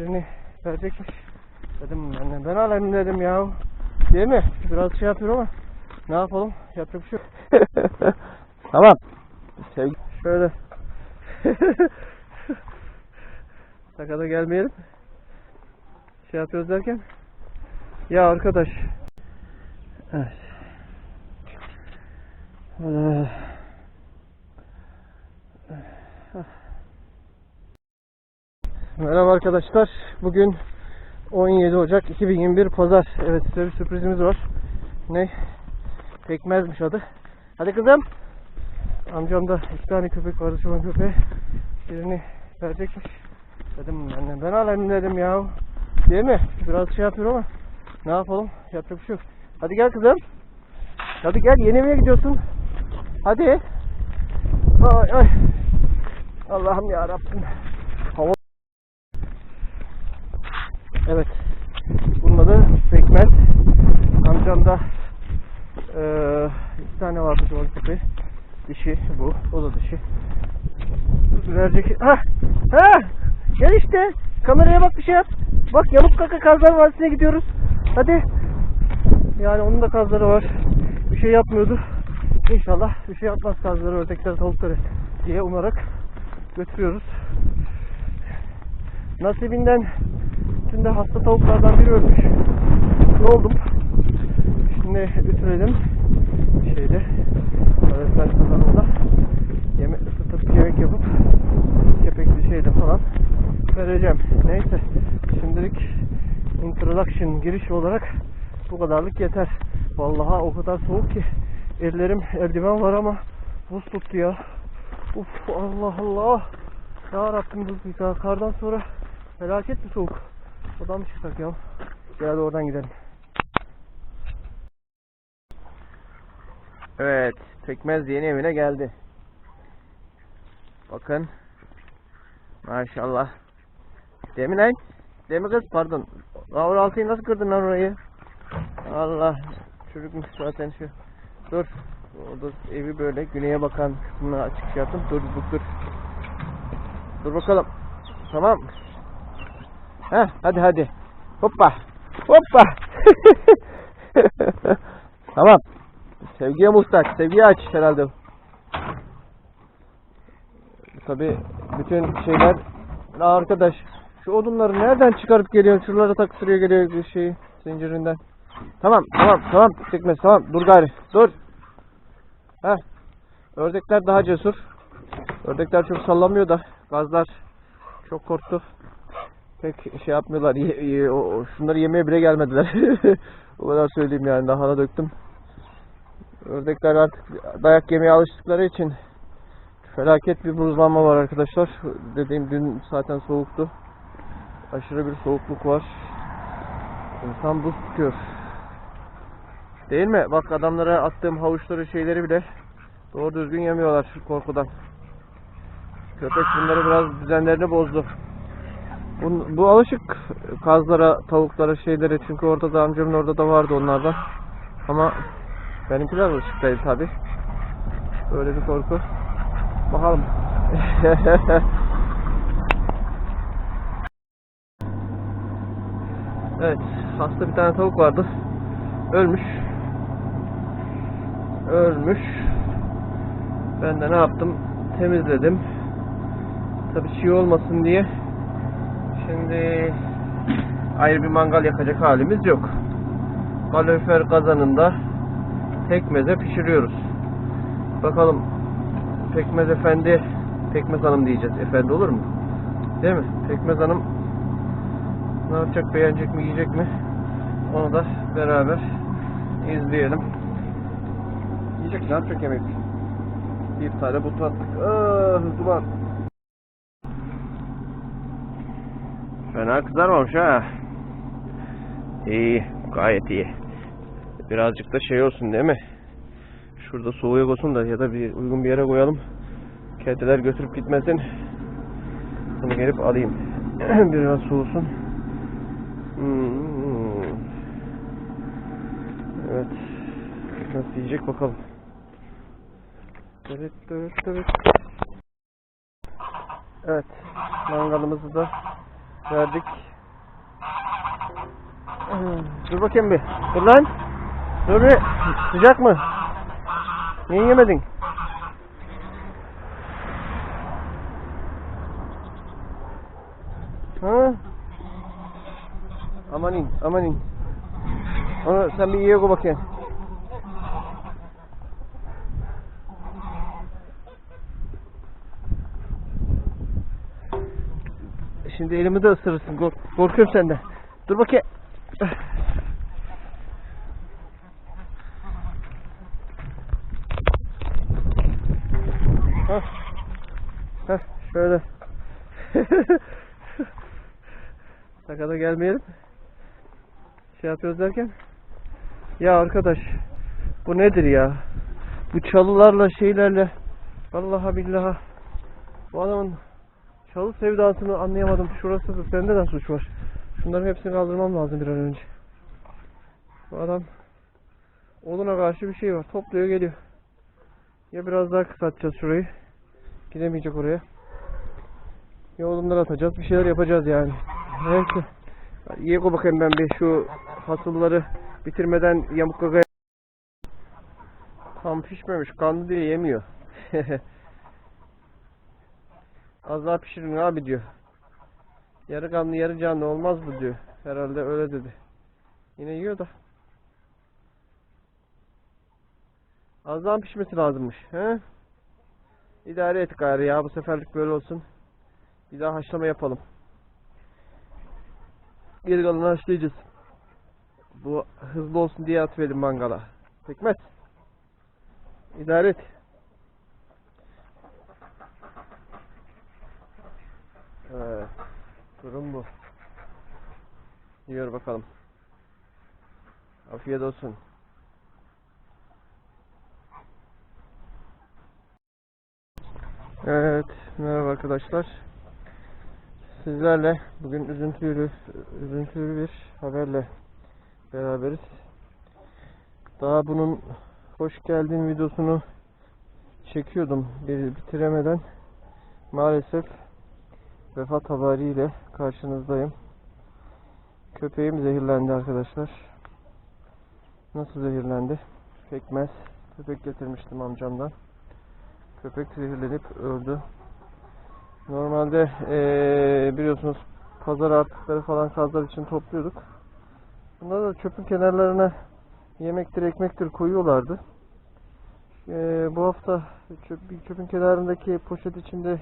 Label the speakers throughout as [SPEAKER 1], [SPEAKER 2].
[SPEAKER 1] birini verecekmiş. Dedim ben, de- ben alayım dedim ya. Değil mi? Biraz şey yapıyor ama ne yapalım? Yapacak bir şey yok. tamam. Sevgi. Şöyle. Sakata gelmeyelim. Şey yapıyoruz derken. Ya arkadaş. Evet. Ee, Merhaba arkadaşlar. Bugün 17 Ocak 2021 Pazar. Evet size bir sürprizimiz var. Ne? Pekmezmiş adı. Hadi kızım. Amcamda iki tane köpek vardı çoban köpeği. Birini verecekmiş. Dedim de- ben alayım dedim ya. Değil mi? Biraz şey yapıyor ama ne yapalım? Yapacak bir şey yok. Hadi gel kızım. Hadi gel yeni eve gidiyorsun. Hadi. Ay ay. Allah'ım ya Rabbim. Evet. Bunun adı pekmez. Amcamda eee iki tane vardı çoban köpeği. Dişi bu. O da dişi. Verecek. Ha! Ha! Gel işte. Kameraya bak bir şey yap. Bak yamuk kaka kazlar vadisine gidiyoruz. Hadi. Yani onun da kazları var. Bir şey yapmıyordu. İnşallah bir şey yapmaz kazları, ördekleri, tavukları diye umarak götürüyoruz. Nasibinden dün de hasta tavuklardan biri ölmüş. Yoldum. Şimdi götürelim şeyde öğretmen kazanında yemek ısıtıp yemek yapıp kepekli şeyle falan vereceğim. Neyse şimdilik introduction giriş olarak bu kadarlık yeter. Vallahi o kadar soğuk ki ellerim eldiven var ama buz tuttu ya. Uf Allah Allah. Ya Rabbim yıka. Kardan sonra felaket bir soğuk. Odan mı çıksak ya? Gel hadi oradan gidelim. Evet, pekmez yeni evine geldi. Bakın. Maşallah. Lan? Değil mi kız? Pardon. Lavur altıyı nasıl kırdın lan orayı? Allah. Çocukmuş zaten şu. Dur. O da evi böyle güneye bakan kısmına açık şey yaptım. Dur dur dur. Dur bakalım. Tamam. Heh, hadi hadi. Hoppa. Hoppa. tamam. Sevgiye muhtaç. Sevgiye aç herhalde. Tabi bütün şeyler arkadaş şu odunları nereden çıkarıp geliyorsun? Şuralara taksırıyor geliyor şeyi zincirinden. Tamam tamam tamam çekmez tamam dur gari dur. Heh. Ördekler daha cesur. Ördekler çok sallamıyor da gazlar çok korktu. Pek şey yapmıyorlar. O- şunları yemeye bile gelmediler. o kadar söyleyeyim yani daha da döktüm. Ördekler artık dayak yemeye alıştıkları için felaket bir buzlanma var arkadaşlar. Dediğim dün zaten soğuktu. Aşırı bir soğukluk var. İnsan buz tutuyor. Değil mi? Bak adamlara attığım havuçları şeyleri bile doğru düzgün yemiyorlar korkudan. Köpek bunları biraz düzenlerini bozdu. Bu, bu alışık kazlara, tavuklara, şeylere çünkü orada da amcamın orada da vardı onlardan. Ama benimkiler alışık değil tabi. Böyle bir korku. Bakalım. evet, hasta bir tane tavuk vardı. Ölmüş. Ölmüş. Ben de ne yaptım? Temizledim. Tabii çiğ olmasın diye. Şimdi ayrı bir mangal yakacak halimiz yok. Kalorifer kazanında tekmeze pişiriyoruz. Bakalım Pekmez Efendi, Pekmez Hanım diyeceğiz. Efendi olur mu? Değil mi? Pekmez Hanım ne yapacak, beğenecek mi, yiyecek mi? Onu da beraber izleyelim. Yiyecek, ne yapacak yemek? Bir tane but attık. Ah, duman. Fena kızarmamış ha. İyi, gayet iyi. Birazcık da şey olsun değil mi? Şurada soğuyak olsun da ya da bir uygun bir yere koyalım. Kediler götürüp gitmesin. Bunu gelip alayım. Biraz soğusun. Hmm. Evet. Nasıl yiyecek bakalım. Evet, evet, evet. Evet. Mangalımızı da verdik. Dur bakayım bir. Dur lan. Dur bir. Sıcak mı? Niye yemedin? Ha? Amanin, amanin. Onu sen bir iyi oku bakayım. Şimdi elimi de ısırırsın. Kork korkuyorum senden. Dur bakayım. Hah. Hah, şöyle. Sakata gelmeyelim. Şey yapıyoruz derken. Ya arkadaş. Bu nedir ya? Bu çalılarla şeylerle. Vallahi billahi. Bu adamın çalı sevdasını anlayamadım. Şurası da sende de suç var. Şunların hepsini kaldırmam lazım bir an önce. Bu adam oduna karşı bir şey var. Topluyor geliyor. Ya biraz daha kısaltacağız şurayı. Gidemeyecek oraya. Ya odunları atacağız. Bir şeyler yapacağız yani. Neyse. İyi koy bakayım ben bir şu hasılları bitirmeden yamuk gagaya tam pişmemiş. Kanlı diye yemiyor. Az daha pişirin abi diyor. Yarı kanlı yarı canlı olmaz bu diyor. Herhalde öyle dedi. Yine yiyor da. Az daha pişmesi lazımmış. He? İdare et gari ya bu seferlik böyle olsun. Bir daha haşlama yapalım. Geri kalanı haşlayacağız. Bu hızlı olsun diye atıverdim mangala. Pekmez. İdare et. Evet. Durum bu. Yiyor bakalım. Afiyet olsun. Evet, merhaba arkadaşlar. Sizlerle bugün üzüntülü, üzüntülü bir haberle beraberiz. Daha bunun hoş geldin videosunu çekiyordum bir bitiremeden. Maalesef vefat haberiyle karşınızdayım. Köpeğim zehirlendi arkadaşlar. Nasıl zehirlendi? Pekmez. Köpek getirmiştim amcamdan. Köpek zehirlenip öldü. Normalde eee, biliyorsunuz pazar artıkları falan kazlar için topluyorduk. Bunları da çöpün kenarlarına yemektir, ekmektir koyuyorlardı. Eee, bu hafta çöp, çöpün kenarındaki poşet içinde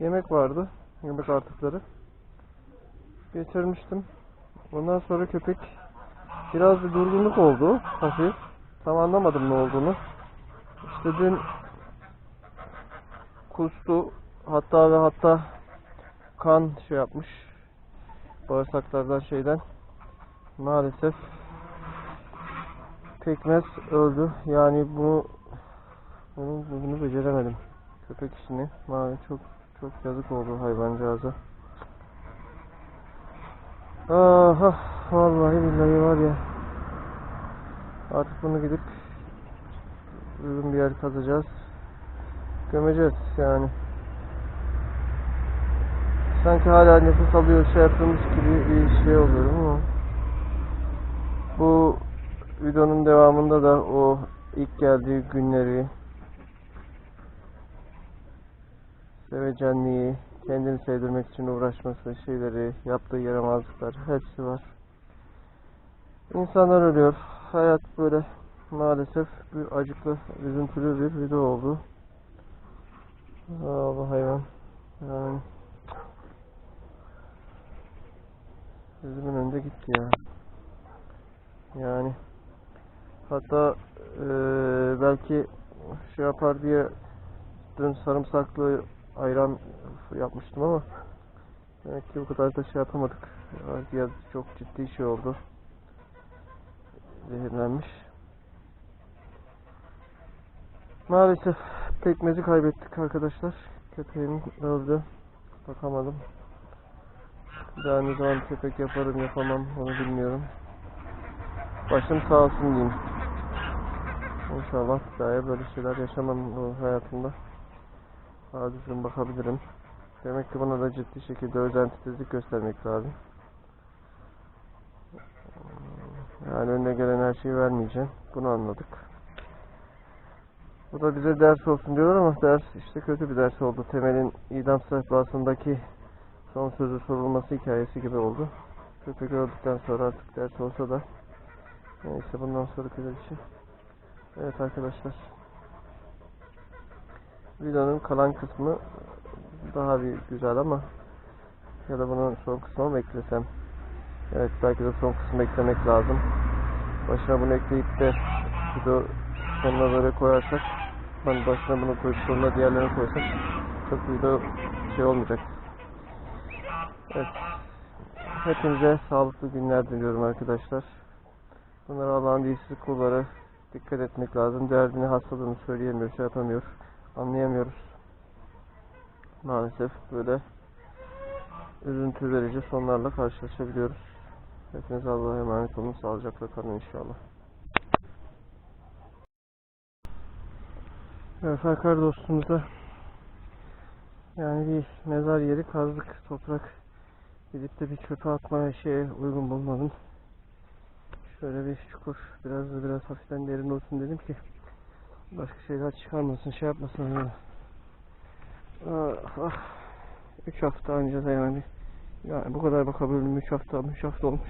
[SPEAKER 1] yemek vardı. Yemek artıkları. Getirmiştim. Ondan sonra köpek biraz bir durgunluk oldu. Hafif. Tam anlamadım ne olduğunu. İşte dün kustu. Hatta ve hatta kan şey yapmış. Bağırsaklardan şeyden. Maalesef pekmez öldü. Yani bunu bunu, bunu beceremedim. Köpek işini. Maalesef çok çok yazık oldu hayvancağıza. Aha vallahi billahi var ya. Artık bunu gidip uygun bir yer kazacağız. Gömeceğiz yani. Sanki hala nefes alıyor şey yapıyormuş gibi bir şey oluyorum ama bu videonun devamında da o ilk geldiği günleri sevecenliği kendini sevdirmek için uğraşması şeyleri yaptığı yaramazlıklar hepsi var. İnsanlar ölüyor. Hayat böyle maalesef bir acıklı, üzüntülü bir video oldu. Bu hayvan. Yani gözümün önünde gitti ya. Yani hatta eee, belki şey yapar diye dün sarımsaklı ayran yapmıştım ama demek ki bu kadar da şey yapamadık. Ya, ya çok ciddi şey oldu. Zehirlenmiş. Maalesef pekmezi kaybettik arkadaşlar. Köpeğim öldü. Bakamadım. Daha ne zaman köpek yaparım yapamam onu bilmiyorum. Başım sağ olsun diyeyim. İnşallah daha böyle şeyler yaşamam bu hayatımda. Düzgün bakabilirim. Demek ki buna da ciddi şekilde özentitizlik göstermek lazım. Yani önüne gelen her şeyi vermeyeceğim. Bunu anladık. Bu da bize ders olsun diyorlar ama ders işte kötü bir ders oldu. Temel'in idam sehpasındaki son sözü sorulması hikayesi gibi oldu. Köpek öldükten sonra artık ders olsa da neyse bundan sonrakiler için. Evet arkadaşlar. Videonun kalan kısmı daha bir güzel ama ya da bunun son kısmını mı eklesem? Evet belki de son kısmı eklemek lazım. Başına bunu ekleyip de video sonuna böyle koyarsak ben başına bunu koyup sonuna diğerlerini koysak çok video şey olmayacak. Evet. Hepinize sağlıklı günler diliyorum arkadaşlar. Bunlara Allah'ın dilsiz kulları dikkat etmek lazım. Derdini hastalığını söyleyemiyor, şey yapamıyor. Anlayamıyoruz. Maalesef böyle üzüntü verici sonlarla karşılaşabiliyoruz. Hepiniz Allah'a emanet olun. Sağlıcakla kalın inşallah. Evet Hakkar dostumuza yani bir mezar yeri kazdık. Toprak gidip de bir çöpe atmaya şeye uygun bulmadım. Şöyle bir çukur biraz da biraz hafiften derin olsun dedim ki başka şeyler çıkarmasın şey yapmasın öyle. Ah, ah. Üç hafta önce de yani yani bu kadar bakabildim 3 hafta 3 hafta olmuş.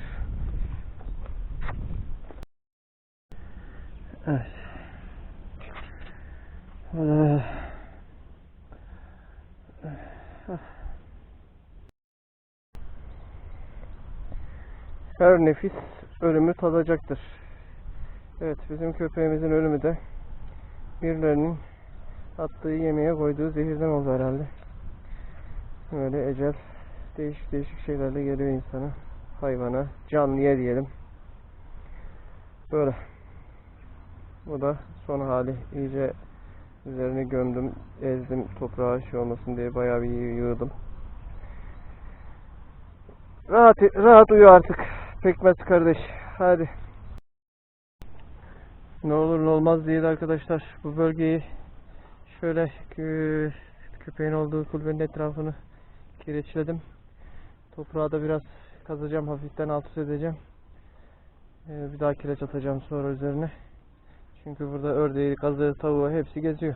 [SPEAKER 1] Evet. Böyle. Her nefis ölümü tadacaktır. Evet bizim köpeğimizin ölümü de birilerinin attığı yemeğe koyduğu zehirden oldu herhalde. Böyle ecel değişik değişik şeylerle geliyor insana, hayvana, canlıya diyelim. Böyle. Bu da son hali. İyice üzerine gömdüm, ezdim toprağa şey olmasın diye bayağı bir yığdım. Rahat rahat uyu artık. Pekmez kardeş. Hadi. Ne olur ne olmaz değil arkadaşlar. Bu bölgeyi şöyle kö- köpeğin olduğu kulübenin etrafını kireçledim. Toprağı da biraz kazacağım. Hafiften alt üst edeceğim. Ee, bir daha kireç atacağım sonra üzerine. Çünkü burada ördeği, kazığı, tavuğu hepsi geziyor.